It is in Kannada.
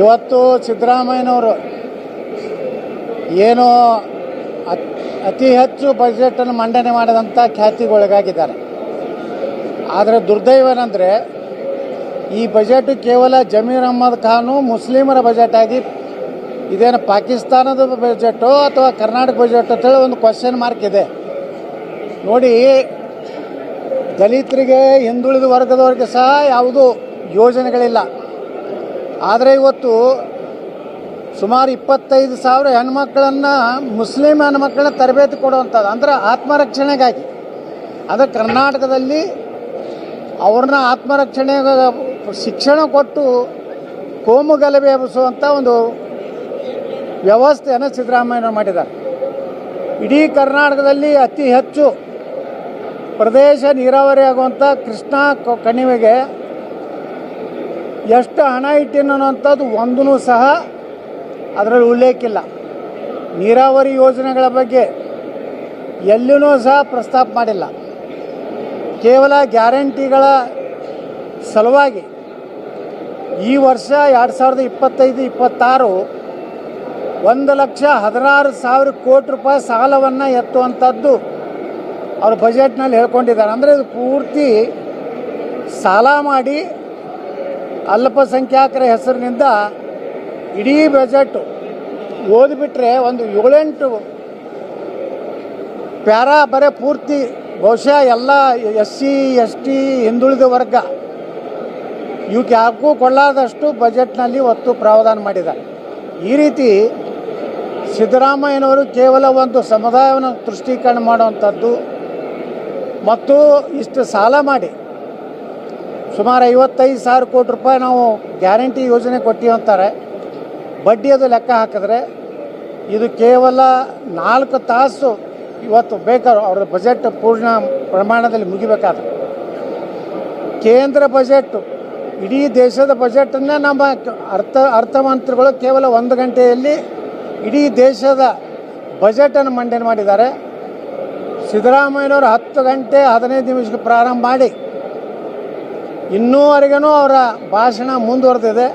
ಇವತ್ತು ಸಿದ್ದರಾಮಯ್ಯನವರು ಏನು ಅತಿ ಹೆಚ್ಚು ಬಜೆಟನ್ನು ಮಂಡನೆ ಮಾಡಿದಂಥ ಖ್ಯಾತಿಗೊಳಗಾಗಿದ್ದಾರೆ. ಆದರೆ ದುರ್ದೈವ ಏನಂದರೆ ಈ ಬಜೆಟ್ ಕೇವಲ ಜಮೀರ್ ಅಹ್ಮದ್ ಖಾನು ಮುಸ್ಲಿಮರ ಬಜೆಟ್ ಆಗಿ ಇದೇನು ಪಾಕಿಸ್ತಾನದ ಬಜೆಟೋ ಅಥವಾ ಕರ್ನಾಟಕ ಬಜೆಟ್ ಅಂತೇಳಿ ಒಂದು ಕ್ವಶನ್ ಮಾರ್ಕ್ ಇದೆ. ನೋಡಿ, ದಲಿತರಿಗೆ ಹಿಂದುಳಿದ ವರ್ಗದವರಿಗೆ ಸಹ ಯಾವುದೂ ಯೋಜನೆಗಳಿಲ್ಲ. ಆದರೆ ಇವತ್ತು ಸುಮಾರು ಇಪ್ಪತ್ತೈದು ಸಾವಿರ ಹೆಣ್ಮಕ್ಳನ್ನು ಮುಸ್ಲಿಂ ಹೆಣ್ಮಕ್ಳನ್ನ ತರಬೇತಿ ಕೊಡುವಂಥದ್ದು, ಅಂದ್ರೆ ಆತ್ಮರಕ್ಷಣೆಗಾಗಿ. ಅಂದರೆ ಕರ್ನಾಟಕದಲ್ಲಿ ಅವ್ರನ್ನ ಆತ್ಮರಕ್ಷಣೆ ಶಿಕ್ಷಣ ಕೊಟ್ಟು ಕೋಮು ಗಲಭೆ ಎಬ್ಬಿಸುವಂಥ ಒಂದು ವ್ಯವಸ್ಥೆಯನ್ನು ಸಿದ್ದರಾಮಯ್ಯ ಮಾಡಿದ್ದಾರೆ. ಇಡೀ ಕರ್ನಾಟಕದಲ್ಲಿ ಅತಿ ಹೆಚ್ಚು ಪ್ರದೇಶ ನೀರಾವರಿ ಆಗುವಂಥ ಕೃಷ್ಣ ಕಣಿವೆಗೆ ಎಷ್ಟು ಹಣ ಇಟ್ಟಿನ ಅನ್ನುವಂಥದ್ದು ಒಂದೂ ಸಹ ಅದರಲ್ಲಿ ಉಲ್ಲೇಖಿಲ್ಲ. ನೀರಾವರಿ ಯೋಜನೆಗಳ ಬಗ್ಗೆ ಎಲ್ಲೂ ಸಹ ಪ್ರಸ್ತಾಪ ಮಾಡಿಲ್ಲ. ಕೇವಲ ಗ್ಯಾರಂಟಿಗಳ ಸಲುವಾಗಿ ಈ ವರ್ಷ ಎರಡು ಸಾವಿರದ ಇಪ್ಪತ್ತೈದು, ಇಪ್ಪತ್ತಾರು ಒಂದು ಲಕ್ಷ ಹದಿನಾರು ಸಾವಿರ ಕೋಟಿ ರೂಪಾಯಿ ಸಾಲವನ್ನು ಎತ್ತುವಂಥದ್ದು ಅವರು ಬಜೆಟ್ನಲ್ಲಿ ಹೇಳ್ಕೊಂಡಿದ್ದಾರೆ. ಅಂದರೆ ಇದು ಪೂರ್ತಿ ಸಾಲ ಮಾಡಿ ಅಲ್ಪಸಂಖ್ಯಾತರ ಹೆಸರಿನಿಂದ ಇಡೀ ಬಜೆಟ್ ಓದಿಬಿಟ್ರೆ ಒಂದು ಏಳೆಂಟು ಪ್ಯಾರಾ ಬರೆ ಪೂರ್ತಿ, ಬಹುಶಃ ಎಲ್ಲ ಎಸ್ ಸಿ ಎಸ್ ಟಿ ಹಿಂದುಳಿದ ವರ್ಗ ಇವಕ್ಕೆ ಯಾಕೂ ಕೊಳ್ಳಾದಷ್ಟು ಬಜೆಟ್ನಲ್ಲಿ ಒತ್ತು ಪ್ರಾವಧಾನ ಮಾಡಿದ್ದಾರೆ. ಈ ರೀತಿ ಸಿದ್ದರಾಮಯ್ಯನವರು ಕೇವಲ ಒಂದು ಸಮುದಾಯವನ್ನು ದೃಷ್ಟೀಕರಣ ಮಾಡುವಂಥದ್ದು ಮತ್ತು ಇಷ್ಟು ಸಾಲ ಮಾಡಿ ಸುಮಾರು ಐವತ್ತೈದು ಸಾವಿರ ಕೋಟಿ ರೂಪಾಯಿ ನಾವು ಗ್ಯಾರಂಟಿ ಯೋಜನೆ ಕೊಟ್ಟಿವಿ ಅಂತಾರೆ. ಬಡ್ಡಿ ಅದು ಲೆಕ್ಕ ಹಾಕಿದ್ರೆ ಇದು ಕೇವಲ ನಾಲ್ಕು ತಾಸು ಇವತ್ತು ಬೇಕಾದ್ರು ಅವ್ರ ಬಜೆಟ್ ಪೂರ್ಣ ಪ್ರಮಾಣದಲ್ಲಿ ಮುಗಿಬೇಕಾದ್ರೆ. ಕೇಂದ್ರ ಬಜೆಟ್ ಇಡೀ ದೇಶದ ಬಜೆಟನ್ನು ನಮ್ಮ ಅರ್ಥ, ಅರ್ಥಮಂತ್ರಿಗಳು ಕೇವಲ ಒಂದು ಗಂಟೆಯಲ್ಲಿ ಇಡೀ ದೇಶದ ಬಜೆಟನ್ನು ಮಂಡನೆ ಮಾಡಿದ್ದಾರೆ. ಸಿದ್ದರಾಮಯ್ಯನವರು ಹತ್ತು ಗಂಟೆ ಹದಿನೈದು ನಿಮಿಷಕ್ಕೆ ಪ್ರಾರಂಭ ಮಾಡಿ ಇನ್ನೂವರೆಗೂ ಅವರ ಭಾಷಣ ಮುಂದುವರೆದಿದೆ.